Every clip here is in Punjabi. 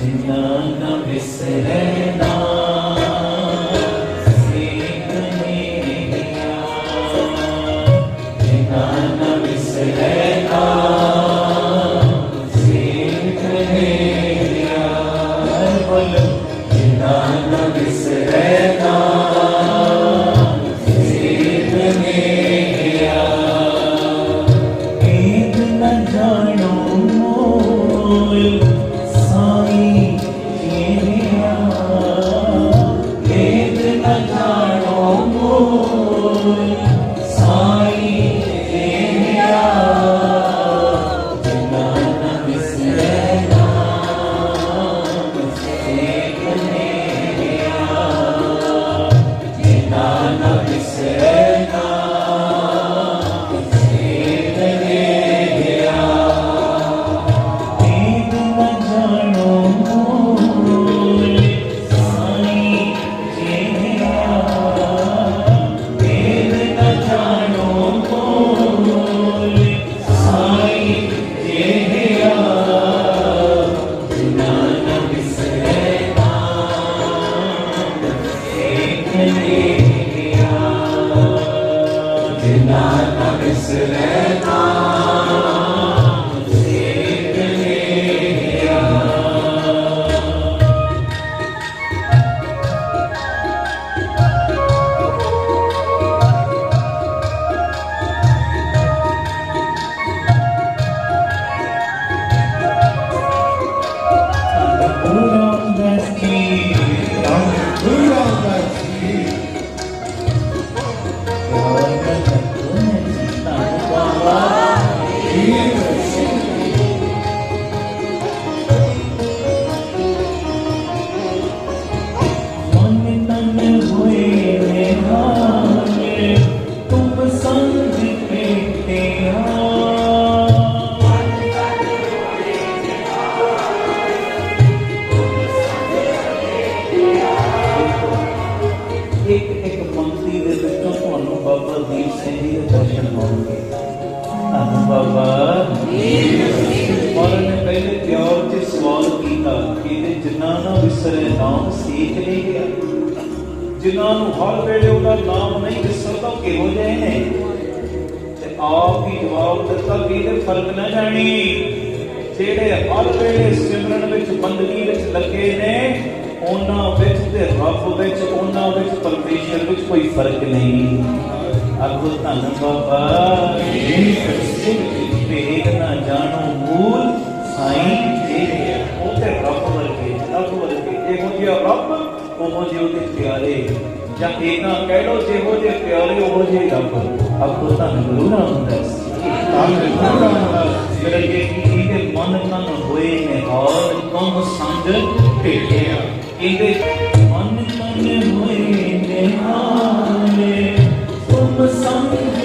ਜਿਨਾ ਨਾ ਬਾਬਾ ਸਿੰਘ ਜੀ ਦੇ ਦਰਸ਼ਨ ਹੋਣਗੇ। ਧੰਨ ਬਾਬਾ। ਔਰ ਨੇ ਪਹਿਲੇ ਪਿਆਰ ਚ ਸਵਾਲ ਕੀਤਾ ਕਿ ਇਹਦੇ ਜਿਨ੍ਹਾਂ ਨਾ ਵਿਸਰੇ ਨਾਮ ਸੀਖ ਨਹੀਂ ਗਿਆ। ਜਿਨ੍ਹਾਂ ਨੂੰ ਹਰ ਵੇਲੇ ਉਹਦਾ ਨਾਮ ਨਹੀਂ ਵਿਸਰਦਾ ਕਿਹੋ ਜਿਹੇ ਨੇ? ਤੇ ਆਪ ਹੀ ਜਵਾਬ ਦਿੱਤਾ ਕਿ ਇਹਦੇ ਫ਼ਰਕ ਨਾ ਜਾਣੀ। ਜਿਹੜੇ ਹਰ ਵੇਲੇ ਸਿਮਰਨ ਵਿੱਚ ਬੰਦਗੀ ਵਿੱਚ ਲੱਗੇ ਨੇ, ਉਹਨਾਂ ਵਿੱਚ ਤੇ ਰੱਬ ਵਿੱਚ, ਉਹਨਾਂ ਵਿੱਚ ਪਰਮੇਸ਼ਰ ਵਿੱਚ ਕੋਈ ਫ਼ਰਕ ਨਹੀਂ। ਅਗੋ ਧੰਨ ਬਾਬਾ ਜੀ ਭੇਦ ਨਾ ਜਾਣੋ ਮੂਲ, ਸਾਈਂ ਜੀ ਉਹ ਤੇ ਰੱਬ ਵਰਗੇ ਰੱਬ ਵਰਗੇ ਇਹੋ ਜਿਹਾ ਰੱਬ, ਉਹੋ ਜਿਹੇ ਉਹਦੇ ਪਿਆਰੇ। ਜਾਂ ਇਹਨਾਂ ਕਹਿ ਲੋ ਜਿਹੋ ਜਿਹੇ ਪਿਆਰੇ, ਉਹੋ ਜਿਹੇ ਰੱਬ। ਅਗੋ ਧੰਨ ਗੁਰੂ ਰਾਮਦਾਸ ਧੰਨ ਗੁਰੂ ਰਾਮਦਾਸ ਜਿਹੜੇ ਕਿ ਇਹਦੇ ਮਨ ਤਨ ਹੋਏ ਨੇ, ਹਾਲ ਤੁਮ ਸੰਗ ਭੇਟਿਆ। ਇਹਦੇ ਮਨ ਤਨ ਹੋਏ ਨੇ, ਹਾਲੇ ਤੁਮ ਸੰਗ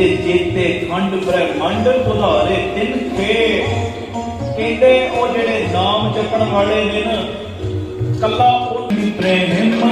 ਦੇ ਜੇਤੇ ਖੰਡ ਬ੍ਰਹਮੰਡ ਪੁਧਾਰੇ ਤਿੰਨ ਖੇ ਕਹਿੰਦੇ ਉਹ ਜਿਹੜੇ ਨਾਮ ਚੱਕਣ ਵਾਲੇ ਨੇ ਨਾ, ਕੱਲਾ ਉਹ ਪ੍ਰੇਮ।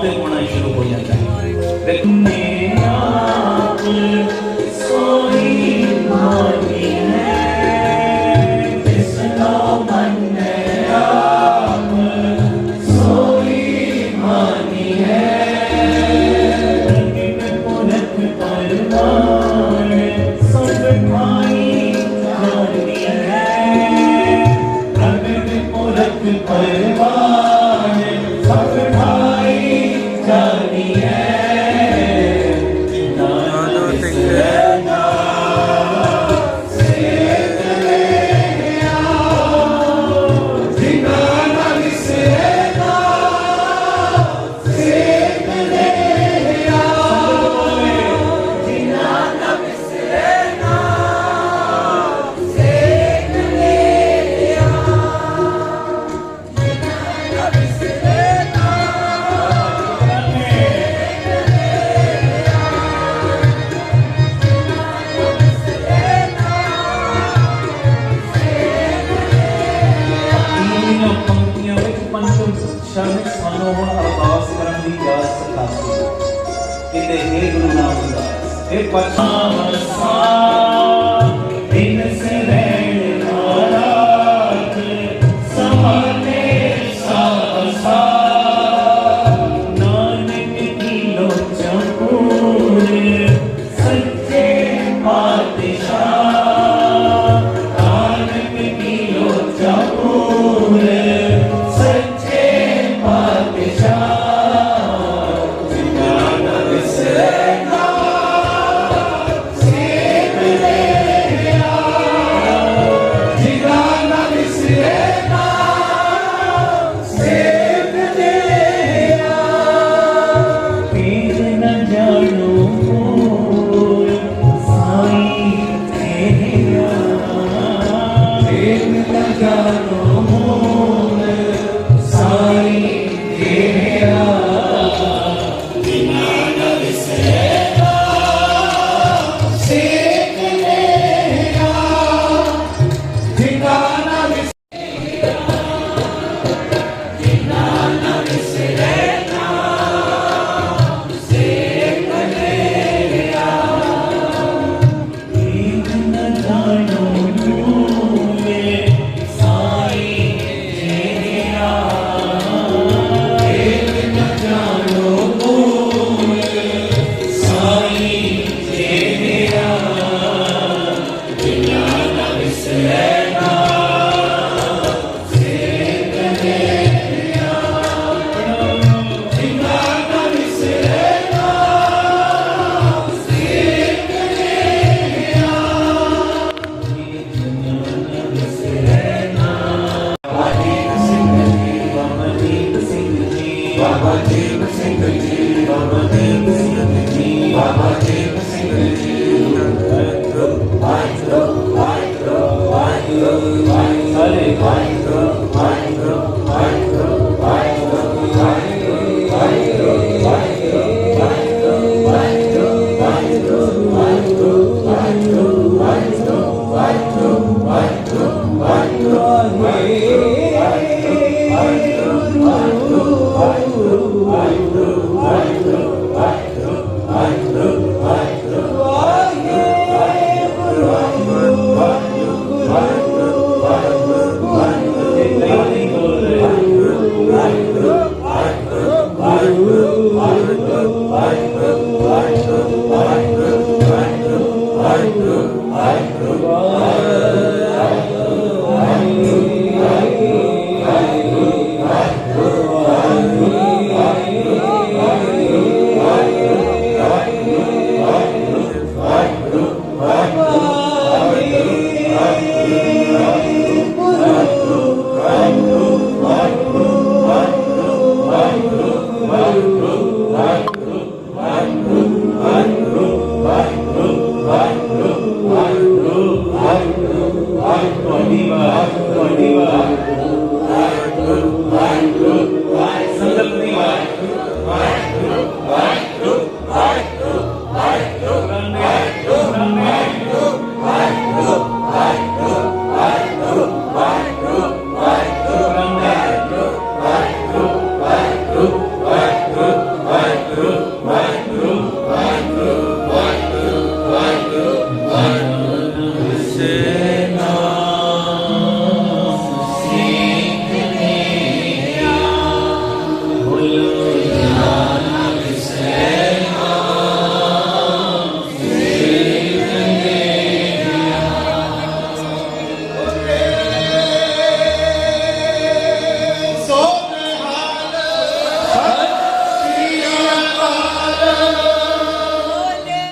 ਨਾਮ ਤੇ ਹੋਣਾ ਸ਼ੁਰੂ ਹੋ ਜਾਂਦਾ ਹੈ। ਵੇਖਨੇ ਆਪ ਸੋਈ ਮਾਨੀ ਹੈ ਤਿਸ ਦਾ ਮਨ Sacrifice. Gloria. ਸਾਨੂੰ ਹੁਣ ਅਰਦਾਸ ਕਰਨ ਦੀ ਇਜਾਜ਼ਤ ਬਖਸ਼ੋ ਕਿਤੇ ਹੇ ਗੁਰੂ ਨਾਨਕ ਦਾਸ ਇਹ ਪਰਮਾਤਮਾ ਬਿਨ ਸੇ